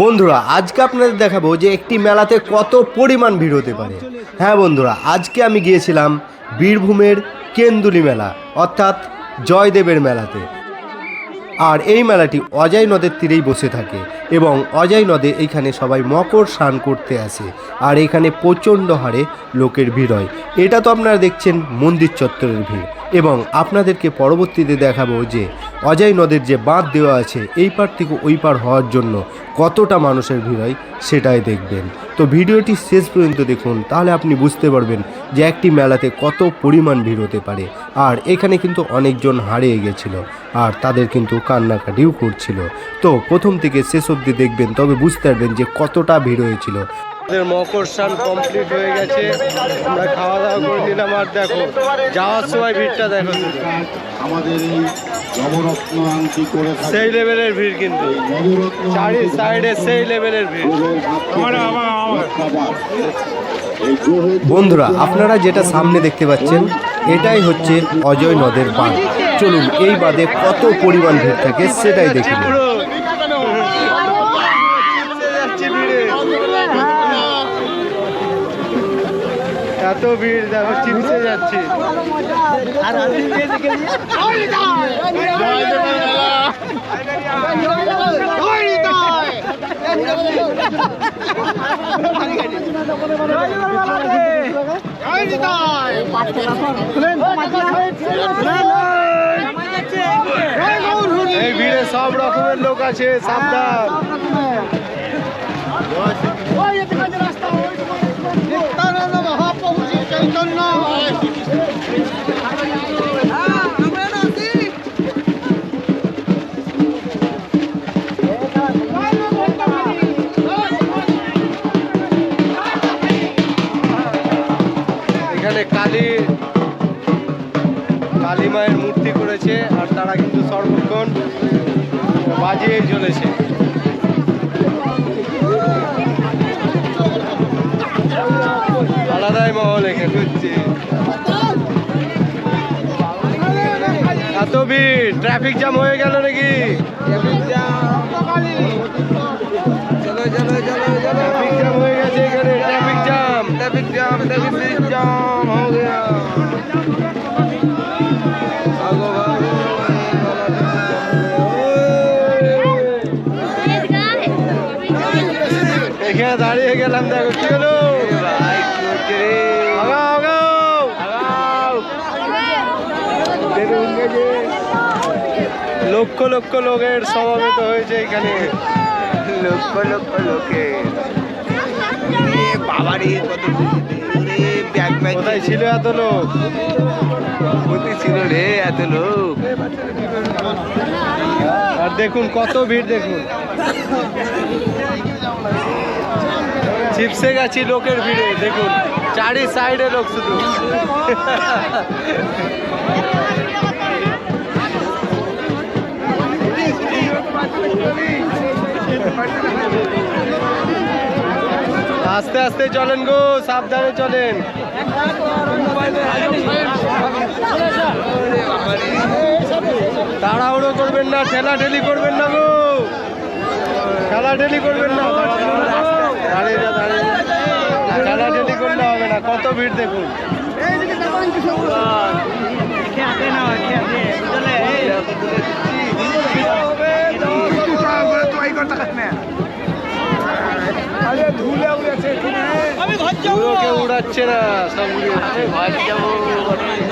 বন্ধুরা, আজকে আপনাদের দেখাবো যে একটি মেলাতে কত পরিমাণ ভিড় হতে পারে। হ্যাঁ বন্ধুরা, আজকে আমি গিয়েছিলাম বীরভূমের কেন্দুলি মেলা, অর্থাৎ জয়দেবের মেলাতে। আর এই মেলাটি অজয় নদের তীরেই বসে থাকে এবং অজয় নদে এইখানে সবাই মকর স্নান করতে আসে, আর এখানে প্রচণ্ড হারে লোকের ভিড় হয়। এটা তো আপনারা দেখছেন মন্দির চত্বরের ভিড়। এবং আপনাদেরকে পরবর্তীতে দেখাবো যে অজয় নদের যে বাঁধ দেওয়া আছে, এই পার থেকে ওই পার হওয়ার জন্য কতটা মানুষের ভিড় হয় সেটাই দেখবেন। তো ভিডিওটি শেষ পর্যন্ত দেখুন, তাহলে আপনি বুঝতে পারবেন যে একটি মেলাতে কত পরিমাণ ভিড় হতে পারে। আর এখানে কিন্তু অনেকজন হারিয়ে গেছিল, আর তাদের কিন্তু কান্নাকাটিও করছিল। তো প্রথম থেকে শেষ অবধি দেখবেন, তবে বুঝতে পারবেন যে কতটা ভিড় হয়েছিল। আমাদের মকর স্নান কমপ্লিট হয়ে গেছে। আমরা খাওয়া দাওয়া করে নিলাম আর দেখো যাওয়ার সময় ভিড়টা দেখো আমাদের নবরত্ন আংটি করে সেই লেভেলের ভিড় কিন্তু। চারি সাইডে সেই লেভেলের ভিড়। বন্ধুরা আপনারা যেটা সামনে দেখতে পাচ্ছেন এটাই হচ্ছে অজয় নদের বাঁধ। চলুন এই বাঁধে কত পরিমাণ ভিড় থাকে সেটাই দেখি এত ভিড় দেখো চিপসে যাচ্ছি। এই ভিড়ে সব রকমের লোক আছে সাবধান। এখানে কালী কালী মায়ের মূর্তি করেছে আর তারা কিন্তু সর্বক্ষণ ট্রাফিক জ্যাম হয়ে গেল নাকি? Traffic jam. চলো চলো চলো ট্রাফিক জ্যাম। হয়ে গেছে এখানে ট্রাফিক জ্যাম ট্রাফিক জ্যাম হয়ে দাঁড়িয়ে গেলাম দেখো কি হলো? লক্ষ লক্ষ লোকের সমাবেত হয়েছে এখানে। লক্ষ লক্ষ লোকে রে কত ব্যাগ ব্যাগ কোথায় ছিল এত লোক? কোথায় ছিল রে এত লোক? আর দেখুন কত ভিড় দেখুন। চিপসে গেছি লোকের ভিড়ে দেখুন। চারি সাইডে লোক শুধু। আস্তে আস্তে চলেন গো, সাবধানে চলেন। তাড়াহুড়ো করবেন না ঠেলা ঠেলি করবেন না গো। ঠেলা ঠেলি করবেন না। দাঁড়িয়ে দাঁড়িয়ে। ঠেলা ঠেলি করলে হবে না, কত ভিড় দেখুন। পুরোকে উড়াচ্ছে না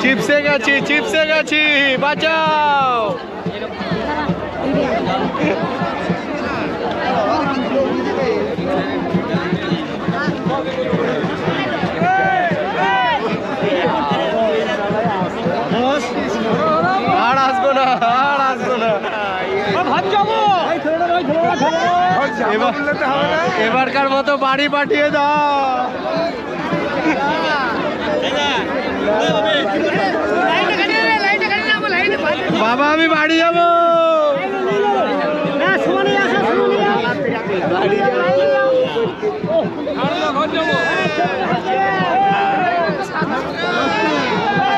চিপসে গেছি চিপসে গেছি বাঁচাও। আর আসব না আর আসব না। এবার এবারকার মতো বাড়ি পাঠিয়ে দাও। বাবা আমি বাড়ি যাব।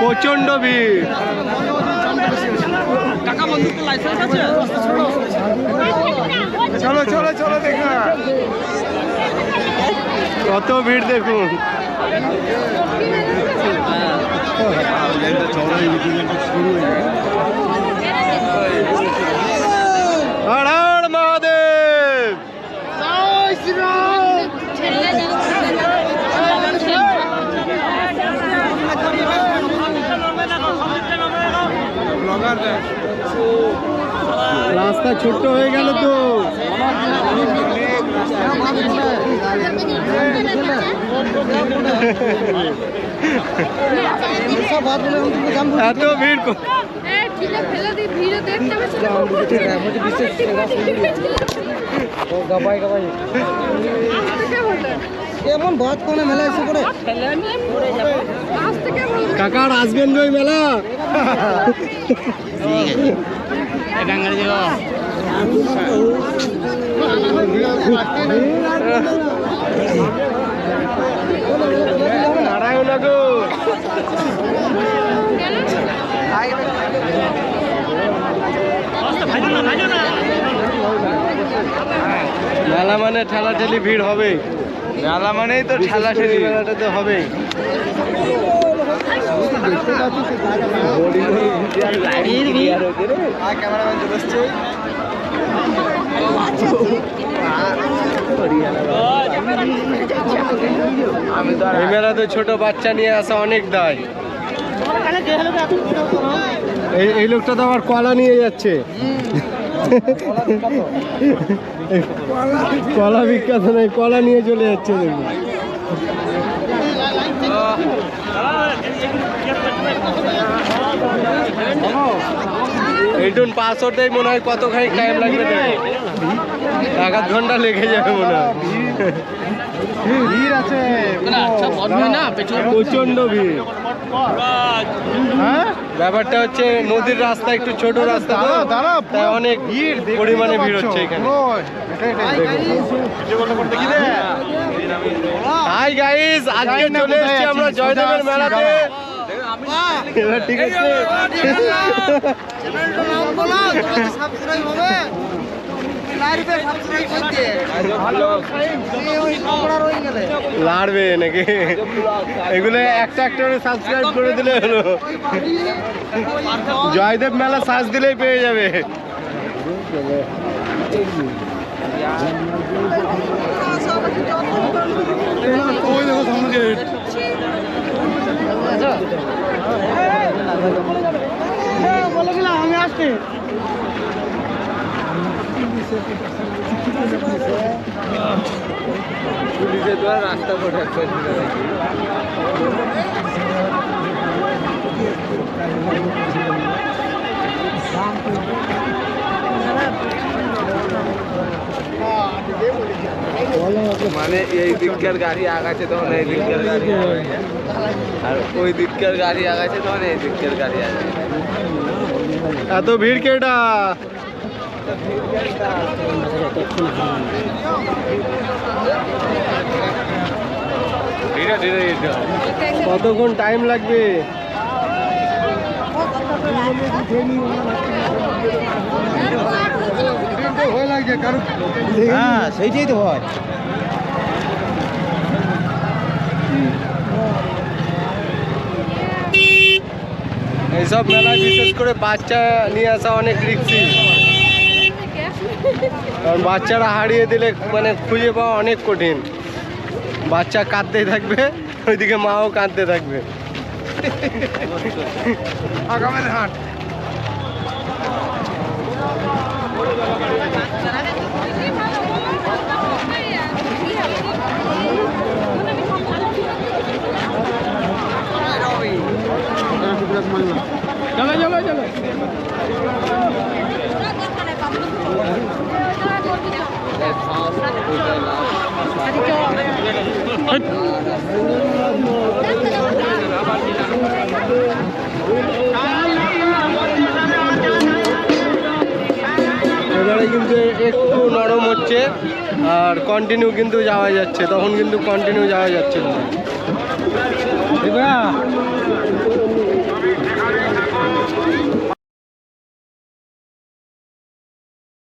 প্রচণ্ড ভিড়। চলো চলো চলো দেখো। কত ভিড় দেখুন। রাস্তা ছোট্ট হয়ে গেল তো এত ভিড় কো- এমন ভয় কোনে মেলা এসে করে কাকার আসবেন ওই মেলা? মেলা মানে ঠেলাঠেলি ভিড় হবে মেলা মানেই তো ঠেলা ঠেলি মেলাটা তো হবেই। এই মেলাতে ছোট বাচ্চা নিয়ে আসা অনেক দায়। এই লোকটা তো আবার কলা নিয়ে যাচ্ছে। কলা বিখ্যাত নয়, কলা নিয়ে চলে যাচ্ছে দেখুন। এইটুন পাস হতেই মনে হয় কতখানি টাইম লাগবে এক আধ ঘণ্টা লেগে যাবে মনে হয়। ভিড় আছে প্রচণ্ড ভিড় হ্যাঁ? ব্যাপারটা হচ্ছে নদীর রাস্তা একটু ছোট রাস্তা তো তাই অনেক ভিড় পরিমাণে ভিড় হচ্ছে এখানে হাই গাইস আজকে চলে এসেছি আমরা জয়দেবের মেলাতে ঠিক আছে লাড়বে নাকি? এগুলো একটা একটা করে সাবস্ক্রাইব করে দিলে হলো। জয়দেব মেলা সার্চ দিলেই পেয়ে যাবে বলে গেলাম আমি আসছি পুলিশে তো আর রাস্তা প্রোটেক্ট করছিল নাকি মানে এই দিককার গাড়ি আগাছে তখন এই দিককার গাড়ি আগাছে। আর ওই দিককার গাড়ি আগাছে তখন এই দিককার গাড়ি আছে এত ভিড় কেটা যেতে হবে। কতক্ষণ টাইম লাগবে? হ্যাঁ সেইটাই তো হয়। এইসব মেলায় বিশেষ করে বাচ্চা নিয়ে আসা অনেক রিক্সি। কারণ বাচ্চারা হারিয়ে দিলে মানে খুঁজে পাওয়া অনেক কঠিন। বাচ্চা কাঁদতেই থাকবে ওইদিকে মাও কাঁদতে থাকবে। এবারে কিন্তু একটু নরম হচ্ছে আর কন্টিনিউ কিন্তু যাওয়া যাচ্ছে। তখন কিন্তু কন্টিনিউ যাওয়া যাচ্ছে না।